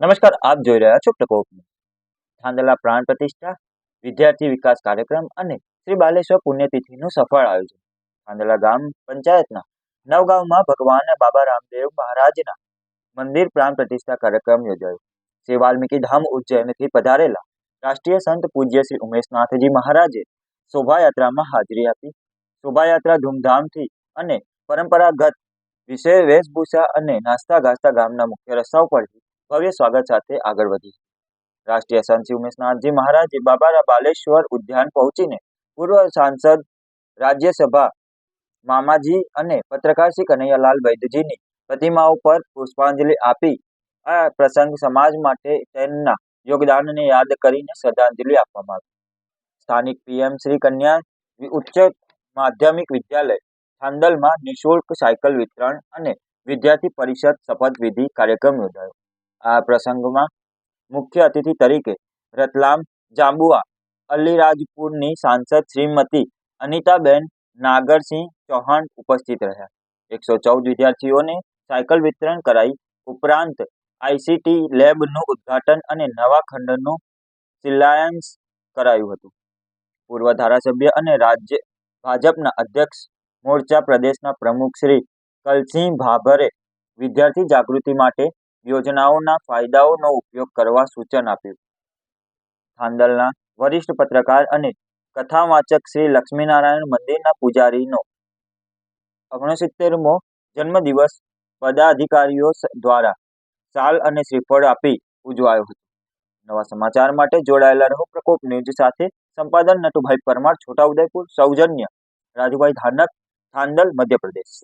નમસ્કાર, આપ જોઈ રહ્યા છો પ્રકોપ. થાંદલા પ્રાણ પ્રતિષ્ઠા, વિદ્યાર્થી વિકાસ કાર્યક્રમ અને શ્રી બાલેશ્વર પુણ્યતિથિનું સફળ આયોજન. થાંદલા ગામ પંચાયતના નવગાંવમાં ભગવાન બાબા રામદેવ મહારાજના મંદિર પ્રાણ પ્રતિષ્ઠા કાર્યક્રમ યોજાયો. શ્રી વાલ્મીકી ધામ ઉજ્જૈનથી પધારેલા રાષ્ટ્રીય સંત પૂજ્ય શ્રી ઉમેશનાથજી મહારાજે શોભાયાત્રામાં હાજરી આપી. શોભાયાત્રા ધૂમધામથી અને પરંપરાગત વિશે વેશભૂષા અને નાસ્તા ગાસ્તા ગામના મુખ્ય રસ્તાઓ પરથી ભવ્ય સ્વાગત સાથે આગળ વધી રાષ્ટ્રીય સંત ઉમેશનાથજી મહારાજે બાબા બાલેશ્વર ઉદ્યાન પહોંચીને પૂર્વ સાંસદ રાજ્યસભા મામાજી અને પત્રકાર શ્રી કનૈયાલાલ વૈદ્યજીની પ્રતિમાઓ પર પુષ્પાંજલિ આપી આ પ્રસંગ સમાજ માટે તેમના યોગદાનને યાદ કરીને શ્રદ્ધાંજલિ આપવામાં આવી. સ્થાનિક પીએમ શ્રી કન્યા ઉચ્ચ માધ્યમિક વિદ્યાલય થાંદલમાં નિઃશુલ્ક સાયકલ વિતરણ અને વિદ્યાર્થી પરિષદ શપથવિધિ કાર્યક્રમ યોજાયો. આ પ્રસંગમાં મુખ્ય અતિથિ તરીકે રતલામ જાંબુઆ, અલીરાજપુરની સાંસદ શ્રીમતી અનિતાબેન નાગરસિંહ ચૌહાણ ઉપસ્થિત રહ્યા. એકસો ચૌદ વિદ્યાર્થીઓને સાયકલ વિતરણ કરાઈ. ઉપરાંત આઈસીટી લેબનું ઉદ્ઘાટન અને નવા ખંડનું શિલાયન્સ કરાયું હતું. પૂર્વ ધારાસભ્ય અને રાજ્ય ભાજપના અધ્યક્ષ મોરચા પ્રદેશના પ્રમુખ શ્રી કલસિંહ ભાભરે વિદ્યાર્થી જાગૃતિ માટે યોજનાઓના ફાયદાઓનો ઉપયોગ કરવા સૂચન આપ્યું. થાંદલના વરિષ્ઠ પત્રકાર અને કથાવાચક શ્રી લક્ષ્મીનારાયણ મંદિરના પૂજારીનો ઓગણસિત્તેરમો જન્મદિવસ પદાધિકારીઓ દ્વારા શાલ અને શ્રીફળ આપી ઉજવાયો હતો. નવા સમાચાર માટે જોડાયેલા રહો પ્રકોપ ન્યૂઝ સાથે સંપાદન નટુભાઈ પરમાર, છોટાઉદેપુર, સૌજન્ય, રાજુભાઈ ધાનક, થાંદલ, મધ્યપ્રદેશ.